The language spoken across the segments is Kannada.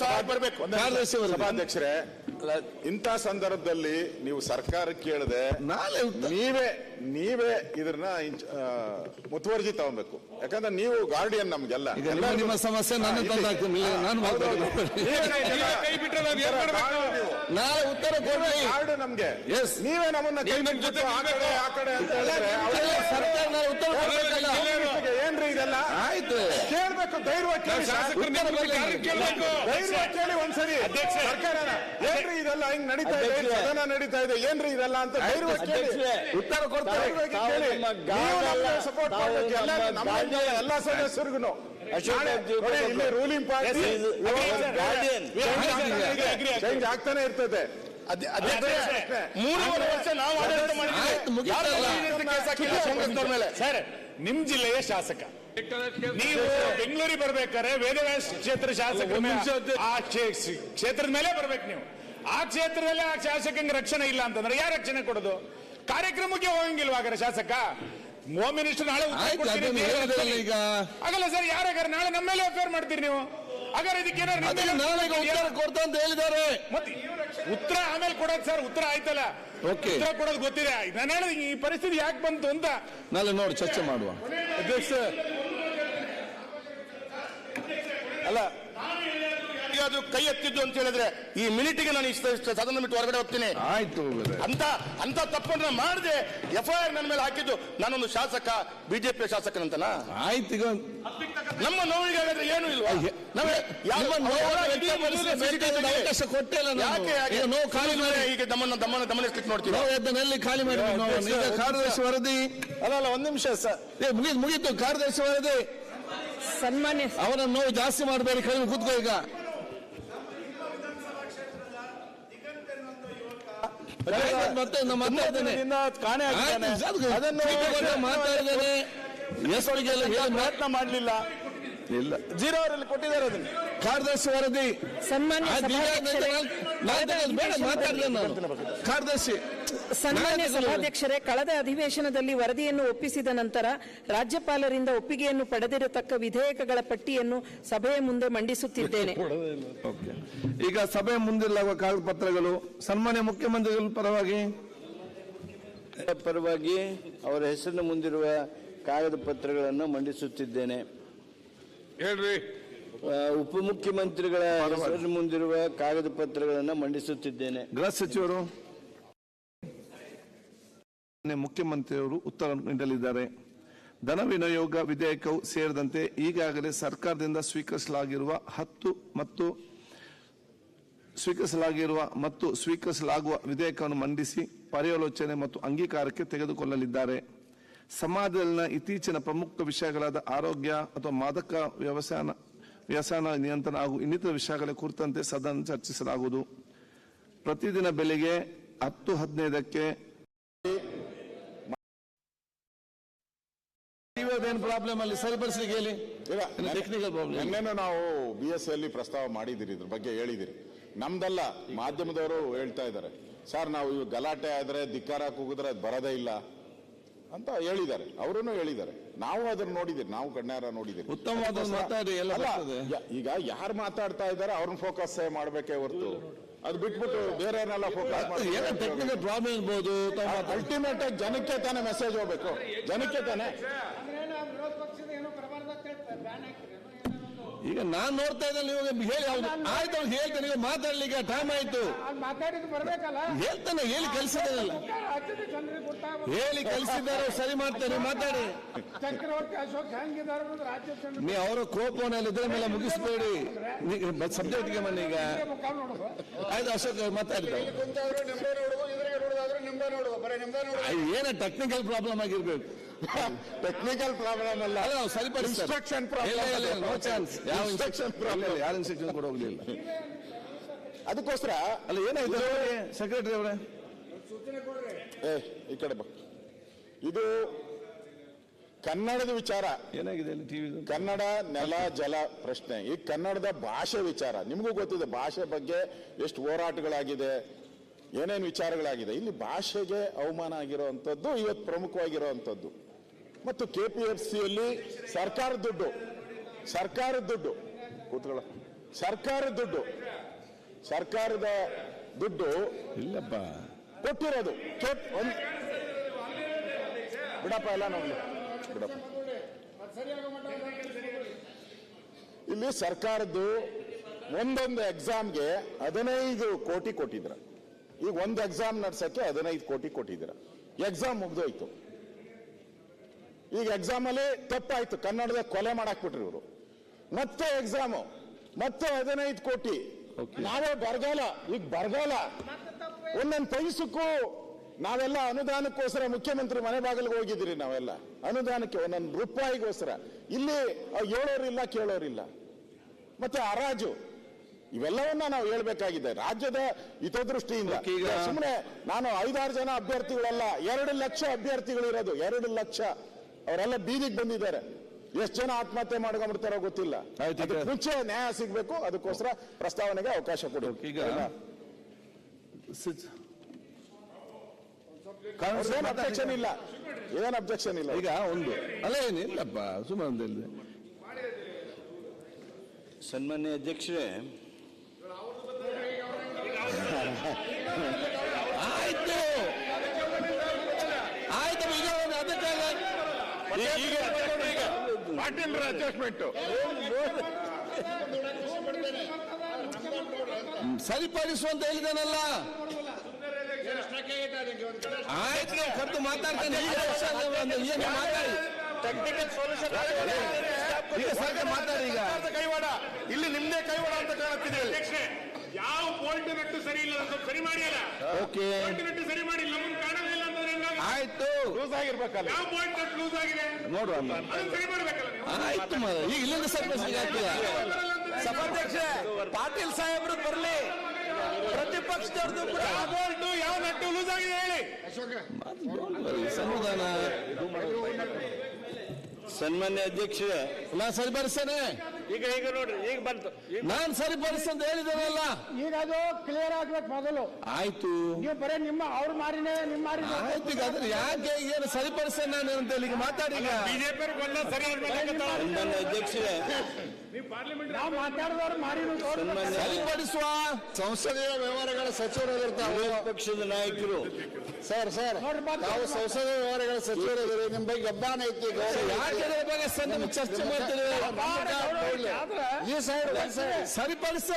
ಸಹಾಯ ಬರಬೇಕು ಸಭಾಧ್ಯಕ್ಷರೇ ಇಂಥ ಸಂದರ್ಭದಲ್ಲಿ ನೀವು ಸರ್ಕಾರ ಕೇಳದೆ ನಾಳೆ ನೀವೇ ನೀವೇ ಇದನ್ನ ಮುತುವರ್ಜಿ ತಗೊಬೇಕು. ಯಾಕಂದ್ರೆ ನೀವು ಗಾರ್ಡಿಯನ್ ನಮ್ಗೆಲ್ಲ. ನಿಮ್ಮ ಸಮಸ್ಯೆ ನಾನು ಮಾತಾಡೋದು ಕೈ ಬಿಟ್ರೆ ನಾವ್ ಏನ್ ಮಾಡ್ಬೇಕು? ನಾಳೆ ಉತ್ತರ ಕೊಡ್ರಿ. ಗಾರ್ಡ್ ನಮ್ಗೆ. ನೀವೇ ನಮ್ಮನ್ನ ಜೊತೆ ಆ ಕಡೆ ಆ ಕಡೆ ಅಂತ ಹೇಳಿದ್ರೆ ಸರ್ಕಾರ ಉತ್ತರ ಕೊಡ್ಬೇಕಲ್ಲ. ಇದೆಲ್ಲ ಆಯ್ತು. ಕೇಳ್ಬೇಕು ಧೈರ್ಯ ಕೇಳಿ. ಕೇಳ್ಬೇಕು? ಧೈರ್ಯವಾಗಿ ಕೇಳಿ ಒಂದ್ಸರಿ. ಸರ್ಕಾರ ಸರ್ಕಾರನ. ಏನ್ರಿ ಇದೆಲ್ಲ? ಹಿಂಗ್ ನಡೀತಾ ಇದೆ? ಸದನ ನಡೀತಾ ಇದೆ. ಏನ್ರಿ ಇದೆಲ್ಲ ಅಂತ ಧೈರ್ಯ ಕೇಳಿ. ಉತ್ತರ ಕೊಡ್ತಾರೆ. ಕೇಳಿ. ನೀವು ಸಪೋರ್ಟ್ ಮಾಡ್ಬೇಕು. ಎಲ್ಲ ನಮ್ಮ ಎಲ್ಲ ಸದಸ್ಯರಿಗೂ. ಇಲ್ಲಿ ರೂಲಿಂಗ್ ಪಾರ್ಟಿ ಚೇಂಜ್ ಆಗ್ತಾನೆ ಇರ್ತದೆ. ಮೂರುವರೆ ವರ್ಷ ನಾವು ಆಡಳಿತ ಮಾಡಿದ್ವಿ ಮೇಲೆ ಸರ್ ನಿಮ್ ಜಿಲ್ಲೆಯ ಶಾಸಕ. ನೀವು ಬೆಂಗಳೂರಿಗೆ ಬರ್ಬೇಕಾದ್ರೆ ವೇದವ್ಯಾಸ ಕ್ಷೇತ್ರ ಶಾಸಕ. ಆ ಕ್ಷೇ- ಕ್ಷೇತ್ರದ ಮೇಲೆ ಬರ್ಬೇಕು ನೀವು. ಆ ಕ್ಷೇತ್ರದಲ್ಲಿ ಆ ಶಾಸಕಂಗೆ ರಕ್ಷಣೆ ಇಲ್ಲ ಅಂತಂದ್ರೆ ಯಾರು ರಕ್ಷಣೆ ಕೊಡೋದು? ಕಾರ್ಯಕ್ರಮಕ್ಕೆ ಹೋಗಂಗಿಲ್ವಾ ಹಾಗಾದ್ರೆ ಶಾಸಕ? ಹೋಮ್ ಮಿನಿಸ್ಟರ್ ನಾಳೆ ಉತ್ತರ ಆಯ್ತು ಕೊಡ್ತೀನಿ ಅದನ್ನು ಅಂತ ಹೇಳಿದ್ರಲ್ಲ ಹೇಳ್ತೀರಿ. ಈಗ. ಆಗಲ್ಲ ಸರ್ ಯಾರಾಗಾರ ನಾಳೆ ನಮ್ಮ ಮೇಲೆ ಅಫೇರ್ ಮಾಡ್ತೀರಿ ನೀವು? ಹಾಗಾದ್ರೆ ಇದಕ್ಕೆ ಏನಾದ್ರು ನಿಮ್ಮ ಮೇಲೆ ಈಗ ಉತ್ತರ ಕೊಡ್ತಾ ಅಂತ ಹೇಳಿದ್ದಾರೆ. ಮತ್ತೆ ಉತ್ತರ ಆಮೇಲೆ ಕೊಡೋದು ಸರ್ ಉತ್ತರ ಆಯ್ತಲ್ಲ? ಓಕೆ ಉತ್ತರ ಕೊಡೋದು ಗೊತ್ತಿದೆ. ನಾನು ಹೇಳಿದ ಈ ಪರಿಸ್ಥಿತಿ ಯಾಕೆ ಬಂತು ಅಂತ. ನಾಳೆ ನೋಡಿ ಚರ್ಚೆ ಮಾಡುವ. ಅಧ್ಯಕ್ಷ ಅಲ್ಲ ಅದು ಕೈ ಎತ್ತಿದ್ದು ಅಂತ ಹೇಳಿದ್ರೆ ಈ ಮಿನಿಟಿಗೆ ನಾನು ಇಷ್ಟ ಇಷ್ಟ ಸದನ ಬಿಟ್ಟು ಹೊರಗಡೆ ಹೋಗ್ತೀನಿ. ಆಯ್ತು. ಅಂತ ಅಂತ ತಪ್ಪನ್ನ ಮಾಡದೆ. ಎಫ್ಐಆರ್ ಐ ಆರ್ ನನ್ನ ಮೇಲೆ ಹಾಕಿದ್ದು ನಾನೊಂದು ಶಾಸಕ ಬಿಜೆಪಿ ಶಾಸಕನಂತನಾ? ಆಯ್ತು ಈಗ. ನಮ್ಮ ನೋವಿಗೆ ಹಾಗಾದ್ರೆ ಏನು ಇಲ್ವಾ? ಮೊದಲನೇ ಅವಕಾಶ ಕೊಟ್ಟೇ ಇಲ್ಲ ನಾನು. ಯಾಕೆ ಯಾಕೆ? ನೋವು ಖಾಲಿ ಮಾಡಿ ಈಗ ದಮ್ಮನ್ನ ದಮನ ದಮನಿಸ್ಲಿಕ್ಕೆ ನೋಡ್ತೀವಿ ನೋವು ಎದ್ದನಲ್ಲಿ ಖಾಲಿ ಮಾಡಿ. ಈಗ ಕಾರ್ಯದರ್ಶಿ ವರದಿ ಅಲ್ಲ ಅಲ್ಲ ಒಂದ್ ನಿಮಿಷ ಸರ್. ಏ ಮುಗಿತು ಮುಗೀತು ಕಾರ್ಯದರ್ಶಿ ವರದಿ. ಸನ್ಮಾನ್ಯ ಅವನ ನೋವು ಜಾಸ್ತಿ ಮಾಡಬೇಡಿ ಕೈ ಕೂತ್ಕೋ ಈಗ ಆಯ್ತು, ಮತ್ತೆ ನಾನು ಮಾತಾಡ್ತೇನೆ ಕಾಣೆ ಆಯ್ತು, ಅದಕ್ಕೆ ಚೀಟಿಗೊಂಡು ಮಾತಾಡಿದ್ದೇನೆ ಎಸ್ಪಿಗೆಲ್ಲ ಹೇಳಿ ಮಾತ್- ಪ್ರಯತ್ನ ಮಾಡ್ಲಿಲ್ಲ ಇಲ್ಲ. ಜೀರೋ ಅವರಲ್ಲಿ ಕೊಟ್ಟಿದ್ದಾರೆ ಅದನ್ನ. ಕಾರ್ಯದರ್ಶಿ ವರದಿ. ಸನ್ಮಾನ್ಯ ನಾನು- ಬೇಡ ನಾನು. ಕಾರ್ಯದರ್ಶಿ ಸನ್ಮಾನ್ಯ ಸಭಾಧ್ಯಕ್ಷರೇ ಕಳೆದ ಅಧಿವೇಶನದಲ್ಲಿ ವರದಿಯನ್ನು ಒಪ್ಪಿಸಿದ ನಂತರ ರಾಜ್ಯಪಾಲರಿಂದ ಒಪ್ಪಿಗೆಯನ್ನು ಪಡೆದಿರತಕ್ಕ ವಿಧೇಯಕಗಳ ಪಟ್ಟಿಯನ್ನು ಸಭೆಯ ಮುಂದೆ ಮಂಡಿಸುತ್ತಿದ್ದೇನೆ. ಓಕೆ. ಈಗ ಸಭೆ ಮುಂದಿರುವ ಕಾಗದಪತ್ರಗಳು ಸನ್ಮಾನ್ಯ ಮುಖ್ಯಮಂತ್ರಿಗಳ ಪರವಾಗಿ? ಪರವಾಗಿ ಅವರ ಹೆಸರಿನ ಮುಂದಿರುವ ಕಾಗದ ಪತ್ರಗಳನ್ನು ಮಂಡಿಸುತ್ತಿದ್ದೇನೆ. ಹೇಳ್ರಿ. ಉಪಮುಖ್ಯಮಂತ್ರಿಗಳ ಮುಂದಿರುವ ಕಾಗದ ಪತ್ರಗಳನ್ನು ಮಂಡಿಸುತ್ತಿದ್ದೇನೆ. ಗೃಹ ಸಚಿವರು ಮುಖ್ಯಮಂತ್ರಿಯವರು ಉತ್ತರ ನೀಡಲಿದ್ದಾರೆ. ಧನ ವಿನಿಯೋಗ ವಿಧೇಯಕವು ಸೇರಿದಂತೆ ಈಗಾಗಲೇ ಸರ್ಕಾರದಿಂದ ಸ್ವೀಕರಿಸಲಾಗಿರುವ ಹತ್ತು ಮತ್ತು ಸ್ವೀಕರಿಸಲಾಗಿರುವ ಮತ್ತು ಸ್ವೀಕರಿಸಲಾಗುವ ವಿಧೇಯಕವನ್ನು ಮಂಡಿಸಿ ಪರ್ಯಾಲೋಚನೆ ಮತ್ತು ಅಂಗೀಕಾರಕ್ಕೆ ತೆಗೆದುಕೊಳ್ಳಲಿದ್ದಾರೆ. ಸಮಾಜದಲ್ಲಿನ ಇತ್ತೀಚಿನ ಪ್ರಮುಖ ವಿಷಯಗಳಾದ ಆರೋಗ್ಯ ಅಥವಾ ಮಾದಕ ವ್ಯವಸಾಯ ವ್ಯಸನ ನಿಯಂತ್ರಣ ಹಾಗೂ ಇನ್ನಿತರ ವಿಷಯಗಳ ಕುರಿತಂತೆ ಸದನ ಚರ್ಚಿಸಲಾಗುವುದು. ಪ್ರತಿದಿನ ಬೆಳಿಗ್ಗೆ ಹತ್ತು ಹದಿನೈದಕ್ಕೆ ಪ್ರಾಬ್ಲಮ್ ಅಲ್ಲಿ? ಸರಿಪಡಿಸ್ಲಿಕ್ಕೆ ಹೇಳಿ. ಟೆಕ್ನಿಕಲ್ ಪ್ರಾಬ್ಲಮ್ ನಿನ್ನೆನೂ ನಾವು ಬಿ ಎಸ್ ಅಲ್ಲಿ ಪ್ರಸ್ತಾವ ಮಾಡಿದಿರಿ ಇದ್ರ ಬಗ್ಗೆ ಹೇಳಿದಿರಿ ನಮ್ದಲ್ಲ ಮಾಧ್ಯಮದವರು ಹೇಳ್ತಾ ಇದ್ದಾರೆ. ಸರ್ ನಾವು ಇವ್ ಗಲಾಟೆ ಆದ್ರೆ ಧಿಕ್ಕಾರ ಕೂಗಿದ್ರೆ ಅದು ಬರೋದೇ ಇಲ್ಲ. ಅಂತ ಹೇಳಿದ್ದಾರೆ. ಅವರನ್ನು ಹೇಳಿದ್ದಾರೆ. ನಾವು ಅದನ್ನ ನೋಡಿದಿರಿ ನಾವು ಕಣ್ಣಾರ ನೋಡಿದಿರಿ ಉತ್ತಮವಾದ ಈಗ ಯಾರು ಮಾತಾಡ್ತಾ ಇದ್ದಾರೆ ಅವ್ರನ್ನ ಫೋಕಸ್ ಮಾಡಬೇಕೇ ಹೊರತು. ಅದು ಬಿಟ್ಬಿಟ್ಟು ಏನಲ್ಲ ಫೋಕಸ್ ಪ್ರಾಬ್ಲಮ್ ಇರ್ಬೋದು ಅಲ್ಟಿಮೇಟ್ ಆಗಿ ಜನಕ್ಕೆ ತಾನೇ ಮೆಸೇಜ್ ಹೋಗ್ಬೇಕು. ಜನಕ್ಕೆ ತಾನೇ. ಈಗ ನಾನ್ ನೋಡ್ತಾ ಇದ್ದಲ್ಲಿ ಇವಾಗ ಹೇಳಿ ಅವ್ನು ಆಯ್ತು ಅವ್ನು ಹೇಳ್ತಾನೆ ಈಗ ಮಾತಾಡ್ಲಿಕ್ಕೆ ಟೈಮ್ ಆಯ್ತು. ಮಾತಾಡಿದ್ದು ಬರ್ಬೇಕಲ್ಲ? ಹೇಳ್ತಾನೆ ಹೇಳಿ ಕಲಿಸಿದಾರಲ್ಲ ರಾಜ್ಯದ ಜನರಿಗೆ ಗೊತ್ತಾಗ ಹೇಳಿ ಕಲಿಸಿದ್ದಾರೆ ಸರಿ ಮಾಡ್ತಾರೆ ಮಾತಾಡಿ. ಚಕ್ರವರ್ತಿ ಅಶೋಕ್ ಜನರಿಗೆ ನೀ ಅವರ ಕೋಪವನ್ನೆಲ್ಲ ಇದ್ರ ಮೇಲೆ ಮುಗಿಸ್ಬೇಡಿ. ಸಬ್ಜೆಕ್ಟ್ಗೆ ಮನೆ ಈಗ. ಮುಖ ನೋಡುದು ಆಯ್ತು ಅಶೋಕ್ ಮಾತಾಡಿದ ಏನ ಟೆಕ್ನಿಕಲ್ ಪ್ರಾಬ್ಲಮ್ ಆಗಿರ್ಬೇಕು. ಟೆಕ್ನಿಕಲ್ ಪ್ರಾಬ್ಲಮ್ ಅಲ್ಲ. ಅಲ್ಲ ನಾವು ಪ್ರಾಬ್ಲಮ್. ಯಾರು ಇನ್ಸ್ಟ್ರಕ್ಷನ್ ಕೂಡ ಹೋಗ್ಲಿಲ್ಲ. ಅದಕ್ಕೋಸ್ಕರ ಅಲ್ಲ ಏನಾಯ್ತು ಸೆಕ್ರೆಟರಿ ಅವರೇ? ಏ ಈ ಕಡೆ ಬಾ. ಇದು ಕನ್ನಡದ ವಿಚಾರ. ಏನಾಗಿದೆ ಟಿವಿ ಕನ್ನಡ ನೆಲ ಜಲ ಪ್ರಶ್ನೆ. ಈ ಕನ್ನಡದ ಭಾಷೆ ವಿಚಾರ. ನಿಮಗೂ ಗೊತ್ತಿದೆ ಭಾಷೆ ಬಗ್ಗೆ ಎಷ್ಟು ಹೋರಾಟಗಳಾಗಿದೆ ಏನೇನು ವಿಚಾರಗಳಾಗಿದೆ. ಇಲ್ಲಿ ಭಾಷೆಗೆ ಅವಮಾನ ಆಗಿರುವಂಥದ್ದು ಇವತ್ತು ಪ್ರಮುಖವಾಗಿರುವಂಥದ್ದು ಮತ್ತು ಕೆ ಪಿ ಎಫ್ ಸಿಯಲ್ಲಿ ಸರ್ಕಾರದ ದುಡ್ಡು ಸರ್ಕಾರದ ದುಡ್ಡು ಕೂತ್ಕೊಳ್ಳ ಸರ್ಕಾರದ ದುಡ್ಡು ಸರ್ಕಾರದ ದುಡ್ಡು ಇಲ್ಲಪ್ಪ. ಕೊಟ್ಟಿರೋದು ಬಿಡಪ್ಪ ಎಲ್ಲ ನೋಡಿ. ಬಿಡಪ್ಪ. ಇಲ್ಲಿ ಸರ್ಕಾರದ್ದು ಒಂದೊಂದು ಎಕ್ಸಾಮ್ಗೆ ಹದಿನೈದು ಕೋಟಿ ಕೊಟ್ಟಿದ್ರ. ಈಗ ಒಂದು ಎಕ್ಸಾಮ್ ನಡ್ಸಕ್ಕೆ ಹದಿನೈದು ಕೋಟಿ ಕೊಟ್ಟಿದ್ರ. ಎಕ್ಸಾಮ್ ಮುಗ್ದೋಯ್ತು. ಈಗ ಎಕ್ಸಾಮ್ ಅಲ್ಲಿ ತಪ್ಪಾಯ್ತು. ಕನ್ನಡದ ಕೊಲೆ ಮಾಡಾಕ್ಬಿಟ್ರಿ ಇವರು. ಮತ್ತೆ ಎಕ್ಸಾಮು ಮತ್ತೆ ಹದಿನೈದು ಕೋಟಿ. ನಾವೇ ಬರಗಾಲ ಈಗ ಬರಗಾಲ. ಒಂದೊಂದು ಪೈಸಕ್ಕೂ ನಾವೆಲ್ಲ ಅನುದಾನಕ್ಕೋಸ್ಕರ ಮುಖ್ಯಮಂತ್ರಿ ಮನೆ ಬಾಗಿಲಿಗೆ ಹೋಗಿದ್ದೀರಿ ನಾವೆಲ್ಲ. ಅನುದಾನಕ್ಕೆ ಒಂದೊಂದು ರೂಪಾಯಿಗೋಸ್ಕರ. ಇಲ್ಲಿ ಹೇಳೋರಿಲ್ಲ ಕೇಳೋರಿಲ್ಲ. ಮತ್ತೆ ಹರಾಜು. ಇವೆಲ್ಲವನ್ನ ನಾವು ಹೇಳ್ಬೇಕಾಗಿದೆ. ರಾಜ್ಯದ ಹಿತದೃಷ್ಟಿಯಿಂದ. ಸುಮ್ಮನೆ ನಾನು ಐದಾರು ಜನ ಅಭ್ಯರ್ಥಿಗಳಲ್ಲ ಎರಡು ಲಕ್ಷ ಅಭ್ಯರ್ಥಿಗಳಿರೋದು. ಎರಡು ಲಕ್ಷ. ಅವರೆಲ್ಲ ಬೀದಿಗೆ ಬಂದಿದ್ದಾರೆ. ಎಷ್ಟು ಜನ ಆತ್ಮಹತ್ಯೆ ಮಾಡ್ಕೊಂಡ್ಬಿಡ್ತಾರೋ ಗೊತ್ತಿಲ್ಲ. ಆಯ್ತು, ಈಗ- ಅದಕ್ಕೆ ಮುಂಚೆ ನ್ಯಾಯ ಸಿಗ್ಬೇಕು ಅದಕ್ಕೋಸ್ಕರ ಪ್ರಸ್ತಾವನೆಗೆ ಅವಕಾಶ ಕೊಡಿ. ಈಗ ಏನು ಅಬ್ಜೆಕ್ಷನ್ ಇಲ್ಲ? ಏನು ಅಬ್ಜೆಕ್ಷನ್ ಇಲ್ಲ? ಈಗ ಒಂದು. ಅಲ್ಲ ಏನಿಲ್ಲಪ್ಪ ಸುಮ್ಮನೆ ಒಂದು ಹೇಳಿದೆ. ಸನ್ಮಾನ್ಯ ಅಧ್ಯಕ್ಷರೇ ಆಯ್ತು ಆಯ್ತು ಈಗ ಒಂದು ಅದಕ್ಕೆ ಪಾಟೀಲ್ ಅಡ್ಜಸ್ಟ್ಮೆಂಟ್ ಸರಿಪಡಿಸು ಅಂತ ಹೇಳಿದಾನಲ್ಲ. ಆಯ್ತು ಕರೆದು ಮಾತಾಡ್ತೇನೆ. ಏನು ಮಾತಾಡಿ. ಈಗ ಸರ್ಕಾರ ಮಾತಾಡಿ ಈಗ. ಕೈವಾಡ. ಇಲ್ಲಿ ನಿಮ್ದೇ ಕೈವಾಡ ಅಂತ ಕಾಣುತ್ತಿದೆ. ಯಾವ ಪೋಲ್ಟ್ ನಟ್ಟು ಸರಿ ಇಲ್ಲ ಸರಿ ಮಾಡಿ ಅಲ್ಲ ಓಕೆ ಸರಿ ಮಾಡಿ ನಮ್ಮನ್ನು ಕಾಣೋದಿಲ್ಲ ಅಂತಂದ್ರೆ ಹೆಂಗಾಗಿ? ಆಯ್ತು. ಲೂಸ್ ಆಗಿರ್ಬೇಕಲ್ಲ. ಯಾವ ಬೋಲ್ಟ್ ನಟ್ಟು ಲೂಸ್ ಆಗಿದೆ? ನೋಡುವ ಅದನ್ನ ಸರಿ ಮಾಡ್ಬೇಕಲ್ಲ ನೀವು? ಆಯ್ತು. ಈಗ ಇಲ್ಲಿಂದ ಆಗ್ತದ ಸಭಾಧ್ಯಕ್ಷ ಪಾಟೀಲ್ ಸಾಹೇಬ್ರು ಬರ್ಲಿ. ಪ್ರತಿಪಕ್ಷದವ್ರದ್ದು ಕೂಡ ಯಾವ ನಟ್ಟು ಲೂಸ್ ಆಗಿದೆ ಹೇಳಿ. ಸಂವಿಧಾನ. ಸನ್ಮಾನ್ಯ ಅಧ್ಯಕ್ಷರೇ. ಸರಿ ಸರಿಪಡಿಸ್ತೇನೆ ಈಗ ಈಗ ನೋಡ್ರಿ ಈಗ ಬಂತು. ನಾನ್ ಸರಿಪಡಿಸ ಅಂತ ಹೇಳಿದ್ದೇನಲ್ಲ? ಈಗ ಅದು ಕ್ಲಿಯರ್ ಆಗ್ಬೇಕು ಮೊದಲು. ಆಯ್ತು. ನೀವು ಬರೀ ನಿಮ್ಮ ಅವ್ರ ಮಾರಿನೇ ನಿಮ್ಮ ಮಾರಿನ ಆಯ್ತು ಈಗ ಅದ್ರ ಯಾಕೆ ಏನು ಸರಿಪಡಿಸ ನಾನು ಅಂತ ಹೇಳಿ ಈಗ ಮಾತಾಡಿ ಈಗ. ಬಿಜೆಪಿ ಸರಿ ನನ್ನ ಅಧ್ಯಕ್ಷರೇ. ನಾವು ಮಾತಾಡಿದವ್ರು ಮಾರಿನೂ ಸರಿಪಡಿಸುವ. ಸಂಸದೀಯ ವ್ಯವಹಾರಗಳ ಸಚಿವರಾಗಿರ್ತಾರೆ ಪಕ್ಷದ ನಾಯಕರು. Sir sir. ನಾವು ಸಂಸದ ವ್ಯವಹಾರಗಳ ಸಚಿವರಿದ್ದೀರಿ ನಿಮ್ ಬಗ್ಗೆ ಅಭಿಮಾನ ಐತಿ ಚರ್ಚೆ ಮಾಡ್ತೀವಿ ಈ ಸೈಡ್ ಸರಿಪಡಿಸ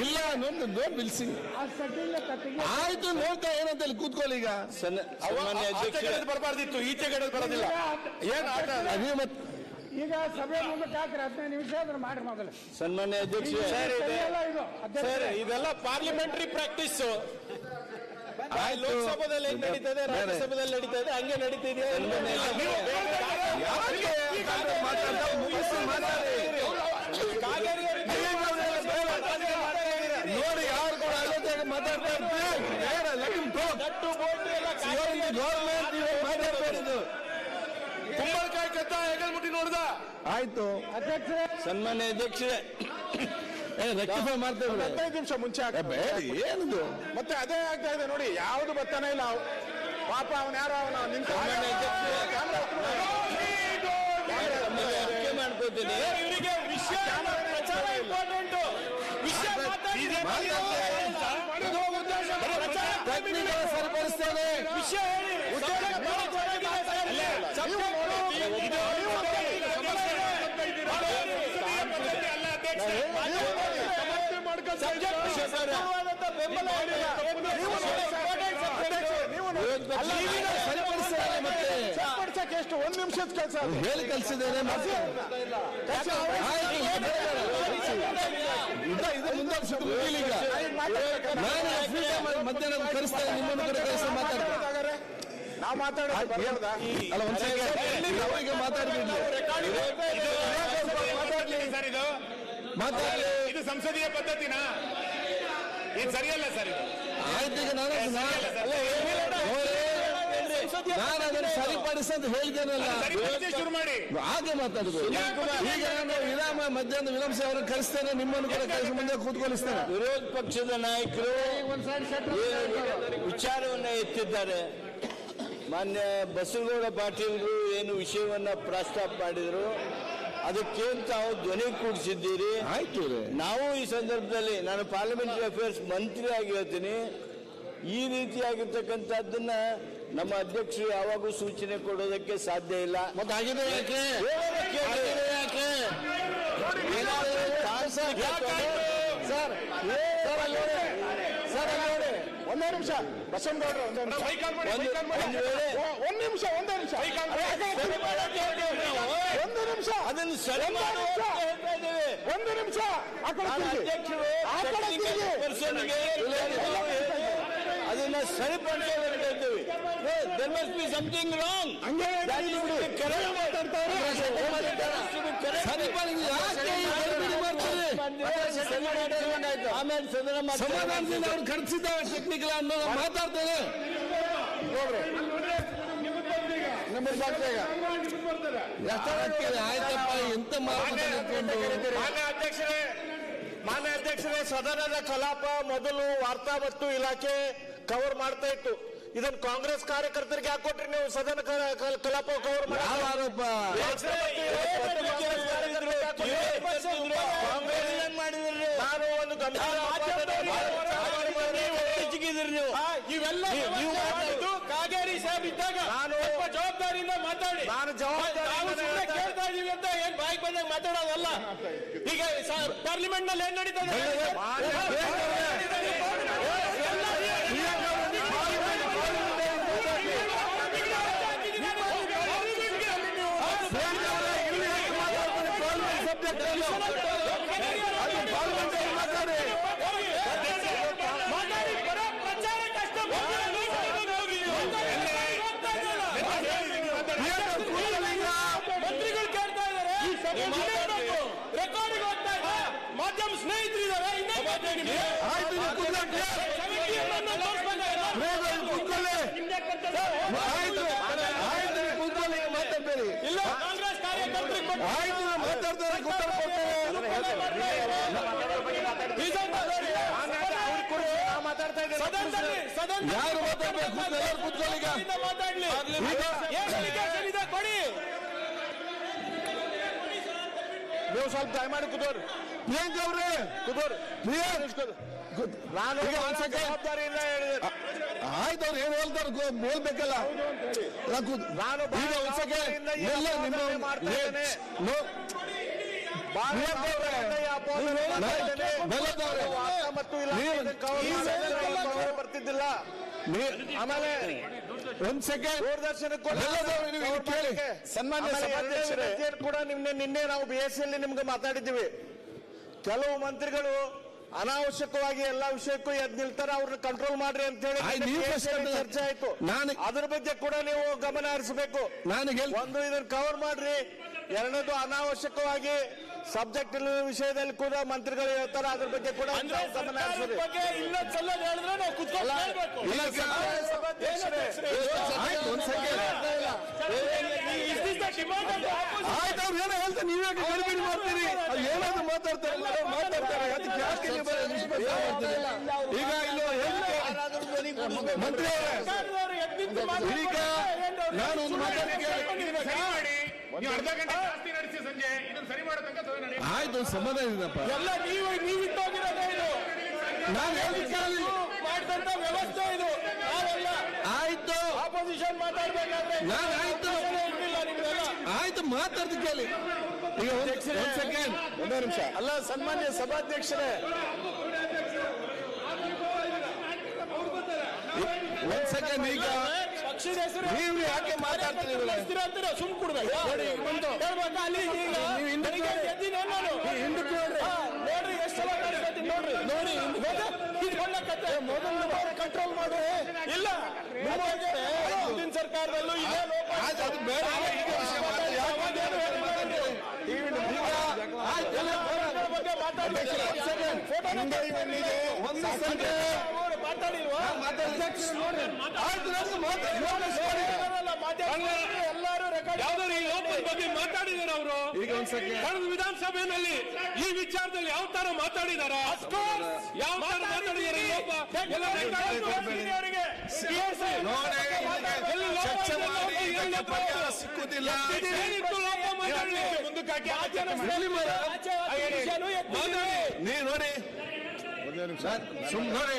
ಇಲ್ಲ ನೊಂದು ನೋಡಿ ಬಿಲ್ಸಿ ಆಯ್ತು ನೋಡ್ತಾ ಏನಂತ ಕೂತ್ಕೊಳ್ಳಿ ಈಗ. ಸನ್ಮಾನ್ಯ ಬರಬಾರ್ದಿತ್ತು ಈಚೆ ಕಡೆ ಬರೋದಿಲ್ಲ. ಏನ್ ಆಟ? ನೀವು ಮತ್ತೆ ಈಗ ಸಭೆ ಮುಂದಕ್ಕೆ ಹಾಕ್ರಿ ಹದಿನೈದು ನಿಮಿಷ ಆದ್ರೆ ಮಾಡ್ರಿ ಮೊದಲು ಸನ್ಮಾನ್ಯ ಅಧ್ಯಕ್ಷರೇ ಸರ್ ಇದು ಇದೆಲ್ಲ ಪಾರ್ಲಿಮೆಂಟರಿ ಪ್ರಾಕ್ಟೀಸ್. ಲೋಕಸಭಾದಲ್ಲಿ ಹೆಂಗ್ ನಡೀತದೆ ರಾಜ್ಯಸಭೆಯಲ್ಲಿ ನಡೀತದೆ ಹಂಗೆ ನಡೀತಿದೆ ಯಾಕೆ ಮಾತಾಡ್ತಾ ಮುಗಿಸಿ ಮಾತಾಡಿ ನೋಡಿ ಯಾರು ಕೂಡ ಮಾತಾಡ್ತಾ ಇರ್ತೀವಿ ಬೇಡ ಕುಂಬಳಕಾಯಿ ಕತ್ತ ಹೆಗಲ್ ಮುಟ್ಟಿ ನೋಡ್ದ? ಆಯ್ತು. ಅಧ್ಯಕ್ಷರೇ. ಸನ್ಮಾನ್ಯ ಅಧ್ಯಕ್ಷರೇ. ಏ ರೆಕ್ಟಿಫೈ ಮಾಡ್ತೇವೆ ಹದಿನೈದು ನಿಮಿಷ ಮುಂಚೆ ಏ, ಹಾಕ್ಬೇಕು. ಬೇಡ ಏನದು? ಮತ್ತೆ ಅದೇ ಆಗ್ತಾ ಇದೆ ನೋಡಿ ಯಾವ್ದು ಬರ್ತಾನೆ ಇಲ್ಲ ಅವ್- ಪಾಪ ಅವನ ಯಾರೋ ಅವನ ನಿಂತ ಸನ್ಮಾನ್ಯ ಅಧ್ಯಕ್ಷರೇ. ನಿಮಗೆ ಅರಿಕೆ ಮಾಡ್ಕೋತೀನಿ. ಇವರಿಗೆ ವಿಷಯ ಪ್ರಚಾರ ಇಂಪಾರ್ಟೆಂಟ್ ವಿಷಯ ಸರಿಪಡಿಸ್ತೇನೆ. ವಿಷಯ ಹೇಳಿ. ಉದ್ದೇಶ ಸರಿಪಡಿಸ್ತೇನೆ ಮತ್ತೆ ಎಷ್ಟು ಒಂದು ನಿಮಿಷದ ಕೆಲಸ ಹೇಳಿ ಕಲ್ಸಿದ್ದೇನೆ ಮಧ್ಯಾಹ್ನ ಕರೆಸ್ತೇನೆ ನಿಮ್ಮನ್ನು ಕೂಡ ಕರೆಸಿ ಮಾತಾಡ್ತೇನೆ ನಾವು ಮಾತಾಡೋದು ಬರ್ಬಾರ್ದಾ? ಸರ್ ಇದು ಸಂಸದೀಯ ಪದ್ಧತಿನಾ ಇದು ಸರಿಯಲ್ಲ ಸರ್ ಆಯ್ತು ಈಗ ನಾನು ನಾನು ಅದನ್ನು ಸರಿಪಡಿಸಿ ಅಂತ ಹೇಳಿದ್ದೇನಲ್ಲ ಶುರು ಮಾಡಿ ಹಾಗೆ ಮಾತಾಡುದು ಈಗ ನಾನು ವಿರಾಮ ಮಧ್ಯಾಹ್ನ ವಿರಾಮ ಅವರನ್ನು ಕರೆಸ್ತೇನೆ ನಿಮ್ಮನ್ನು ಕೂಡ ಕರೆಸಿ ಮುಂದೆ ಕೂತ್ಕೊಳಿಸ್ತೇನೆ ವಿರೋಧ ಪಕ್ಷದ ನಾಯಕರು ವಿಚಾರವನ್ನ ಎತ್ತಿದ್ದಾರೆ ಮಾನ್ಯ ಬಸವಗೌಡ ಪಾಟೀಲ್ರು ಏನು ವಿಷಯವನ್ನ ಪ್ರಸ್ತಾಪ ಮಾಡಿದರು ಅದಕ್ಕೆ ತಾವು ಧ್ವನಿ ಕೂಡಿಸಿದ್ದೀರಿ ಆಯ್ತು ನಾವು ಈ ಸಂದರ್ಭದಲ್ಲಿ ನಾನು ಪಾರ್ಲಿಮೆಂಟರಿ ಅಫೇರ್ಸ್ ಮಂತ್ರಿ ಹೇಳ್ತೀನಿ ಈ ರೀತಿಯಾಗಿರ್ತಕ್ಕಂಥದ್ದನ್ನ ನಮ್ಮ ಅಧ್ಯಕ್ಷರು ಯಾವಾಗೂ ಸೂಚನೆ ಕೊಡೋದಕ್ಕೆ ಸಾಧ್ಯ ಇಲ್ಲ ಸರ್ ಸರ್ ಅಲ್ಲಿ ನೋಡಿ. ಸರ್ ಅಲ್ಲಿ ನೋಡಿ. ಒಂದೇ ನಿಮಿಷ. ಬಸವನಗೌಡ್ರು ಒಂದೇ ನಿಮಿಷ. ಒಂದು ಒಂದು ವೇಳೆ. ಒಂದ್ ನಿಮಿಷ ಒಂದೇ ನಿಮಿಷ. ಸರಿ ಮಾಡೋಕೆ ಹೇಳ್ತೇವೆ. ನಾವು. ಒಂದು ನಿಮಿಷ. ಅದನ್ನು ಸರಿ ಒಂದು ಮಾಡುವ ನಿಮಿಷ. ಅಂತ ಹೇಳ್ತಾ ಇದ್ದೇವೆ. ಒಂದು ನಿಮಿಷ. ಆ ಕಡೆ ನಾನು ತಿರುಗಿ. ಅಧ್ಯಕ್ಷರು ಆ ಕಡೆ technical ತಿರುಗಿ. person ಗೆ ಅದನ್ನ ಸರಿಪಡಿಸೋದಕ್ಕೆ ಹೇಳ್ತೀವಿ. There must be something wrong ಹಂಗೆ ಬಿಡಿ. ಆಮೇಲೆ ಸದನ ಸಮಾಧಾನದಿಂದ ಅವ್ರು ಖರ್ಚಿದ್ದಾರೆ ಟೆಕ್ನಿಕಲ್ ಅನ್ನೋದು ಮಾತಾಡ್ತಾರೆ ನಿಮ್ಮದು ಬಾಕಿ ಈಗ. ಆಯ್ತಪ್ಪ ಎಂತ ಅಧ್ಯಕ್ಷರೇ ಮಾನ್ಯ ಅಧ್ಯಕ್ಷರೇ ಸದನದ ಕಲಾಪ ಮೊದಲು ವಾರ್ತಾ ಮತ್ತು ಇಲಾಖೆ ಕವರ್ ಮಾಡ್ತಾ ಇತ್ತು ಇದನ್ನ ಕಾಂಗ್ರೆಸ್ ಕಾರ್ಯಕರ್ತರಿಗೆ ಹಾಕೊಟ್ರಿ ನೀವು ಸದನ ಕಲಾಪ ಕವರ್ ಯಾವ ಆರೋಪ ನಾನು ಒಂದು ಗಂಭೀರ ನೀವು ಕಾಗೇರಿ ಸಾಹೇಬ್ ಇದ್ದಾಗ ನಾನು ಜವಾಬ್ದಾರಿಯಿಂದ ಮಾತಾಡಿ. ನಾನು ಜವಾಬ್ದಾರಿ ಕೇಳ್ತಾ ಇದೀವಿ ಅಂತ ಏನ್ ಬಾಯ್ ಬಂದಾಗ ಮಾತಾಡೋದಲ್ಲ. ಈಗ ಪಾರ್ಲಿಮೆಂಟ್ನಲ್ಲಿ ಏನ್ ನಡೀತದೆ? ಮಂತ್ರಿಗಳು ಕೇಳ್ತಾ ಇದ್ದಾರೆ ರೆಕಾರ್ಡಿಂಗ್ ಹೋಗ್ತಾ ಇದೆ ಮಾಧ್ಯಮ ಸ್ನೇಹಿತರು ಇದ್ದಾರೆ ಇನ್ನೇ ಮಾತಾಡಿ ನೀವು. ಸಮಿತಿಯನ್ನ ತೋರಿಸ್ಬೇಕಾಗಿಲ್ಲ. ಆಯ್ತು ಆಯ್ತು ಕೂತ್ಕೊಳ್ಳಿ ಮಾತಾಡ್ಬೇಡಿ ಇಲ್ಲ ಕಾಂಗ್ರೆಸ್ ಕಾರ್ಯಕರ್ತರಿಗೆ ಕೊಟ್ಟು ಆಯ್ತು ಮಾತಾಡ್ತಾರೆ ಉತ್ತರ ಕೊಡ್ತೇವೆ ಸದನದಲ್ಲಿ ಸದನದಲ್ಲಿ ಯಾರು ಮಾತಾಡ್ಬೇಕು ಎಲ್ಲರೂ ಕೂತ್ಕೊಳ್ಳಿ ಈಗ ಸದನದಿಂದ ಮಾತಾಡ್ಲಿ ಈಗ ಏನ್ ಅಲಿಗೇಷನ್ ಇದೆ ಕೊಡಿ ನೀವು ಸ್ವಲ್ಪ ದಯಮಾಡಿ ಕುದೋರ್. ಪ್ರಿಯಾಂಕ್ ಅವ್ರೆ. ಕುದೋರ್. ಪ್ರಿಯಾಂಕ್. ಆಯ್ತು ಅವ್ರು ಏನ್ ಹೇಳ್ತಾರೆ ಹೇಳ್ಬೇಕಲ್ಲ ಬರ್ತಿದ್ದಿಲ್ಲ. ಆಮೇಲೆ ಒಂದ್ ಸೆಕೆಂಡ್ ದೂರದರ್ಶನಕ್ಕೆ. ಸನ್ಮಾನ್ಯ ಕೂಡ ನಿನ್ನೆ ನಿನ್ನೆ ನಾವು ಬಿ ಎಸ್ ನಿಮ್ಗೆ ಮಾತಾಡಿದ್ದೀವಿ. ಕೆಲವು ಮಂತ್ರಿಗಳು ಅನಾವಶ್ಯಕವಾಗಿ ಎಲ್ಲಾ ವಿಷಯಕ್ಕೂ ಎದ್ ನಿಲ್ತಾರೆ ಅವ್ರನ್ನ ಕಂಟ್ರೋಲ್ ಮಾಡ್ರಿ ಅಂತ ಹೇಳಿ ಚರ್ಚೆ ಆಯ್ತು. ನಾನು- ಅದ್ರ ಬಗ್ಗೆ ಕೂಡ ನೀವು ಗಮನ ಹರಿಸಬೇಕು. ಒಂದು ಇದನ್ನ ಕವರ್ ಮಾಡ್ರಿ. ಎರಡನೇದು ಅನಾವಶ್ಯಕವಾಗಿ ಸಬ್ಜೆಕ್ಟ್ ವಿಷಯದಲ್ಲಿ ಕೂಡ ಮಂತ್ರಿಗಳು ಹೇಳ್ತಾರೆ ಅದ್ರ ಬಗ್ಗೆ ಕೂಡ ಗಮನ ಸರ್ಕಾರದ ಆಯ್ತು ಅವ್ರು ಏನೋ ಹೇಳ್ತಾರೆ ನೀವೇ ಗಡಿಬಿಡಿ ಮಾಡ್ತೀರಿ? ಏನಾದ್ರು ಮಾತಾಡ್ತಾರೆ ಮಾತಾಡ್ತಾರೆ. ಯಾಕೆ ನಿಷ್ಪಕ್ಷ ಮಾಡ್ತೀರಿ? ಈಗ ಇಲ್ಲೋ ಮಂತ್ರಿ ಅವರೇ ಈಗ ನಾನು ಒಂದು ನೀವು ಅರ್ಧ ಗಂಟೆ ಜಾಸ್ತಿ ನಡೆಸಿ ಸಂಜೆ. ಇದನ್ನ ಸರಿ ಮಾಡೋ ತನಕ. ಆಯ್ತು ಒಂದು ಸಮಾಧಾನ ಇದಪ್ಪ ಎಲ್ಲ ನೀವು ಇದು. ನಾನು ನೀವು ಮಾಡಿದಂತ ವ್ಯವಸ್ಥೆ ಇದು. ನಾವೆಲ್ಲ ಆಯ್ತು. ಆಪೋಸಿಷನ್ ಮಾತಾಡ್ಬೇಕಾದ್ರೆ. ನಾನು ಆಯ್ತು. ಮಾತಾಡ್ದು ಕೇಳಿ. ಈಗ ಒಂದ್ ಸೆಕೆಂಡ್ ಒಂದೇ ನಿಮಿಷ. ಅಲ್ಲ ಸನ್ಮಾನ್ಯ ಸಭಾಧ್ಯಕ್ಷರೇ. ಒಂದ್ ಸೆಕೆಂಡ್ ಈಗ. ನೀವು ಯಾಕೆ ಮಾತಾಡ್ತೀರಿ? ಸುಮ್ ಕೊಡ್ಬೇಕು. ಹೇಳ್ಬೇಕಾ? ಅಲ್ಲಿ ಈಗ ಬೆಳಿಗ್ಗೆ ಎದ್ದಿನಿ ನಾನು. ಹಾ, ನೋಡ್ರಿ ಎಷ್ಟು ಸಲ ನೋಡ್ರಿ. ನೋಡಿ ಮೊದಲು ಕಂಟ್ರೋಲ್ ಮಾಡ್ರಿ. ಇಲ್ಲ. ಹಿಂದಿನ ಸರ್ಕಾರದಲ್ಲೂ ಇದೆ ಲೋಪ ಮಾತಾಡಿ ಅದು ಬೇರೆ ಮಾತಾಡಿ. ಮಾತಾಡಿ. ಮಾತಾಡಿ. ಯಾಕೆ ಮಾತಾಡಿ ಮಾತಾಡಿ ಮಾತಾಡಿ ಮಾತಾಡಿ ಮಾತಾಡಿ ಮಾತಾಡಿ ಬಗ್ಗೆ ಮಾತಾಡಿ. ಮಾತಾಡಿಲ್ವಾ? ಮಾತಾಡಿ. ಈ ಮಾತಾಡಿದಾರೆ ಅವರು. ಈಗ ಒಂದ್. ಕಳೆದ ವಿಧಾನಸಭೆಯಲ್ಲಿ ಈ ವಿಚಾರದಲ್ಲಿ ಯಾವ ತರ ಮಾತಾಡಿದಾರ ಯಾವ ತರ ಮಾತಾಡಿದಾರೆ ಸಿಕ್ಕುದಿಲ್ಲ. ನೀವು ನೋಡಿ. ಸುಮ್ ನೋಡಿ.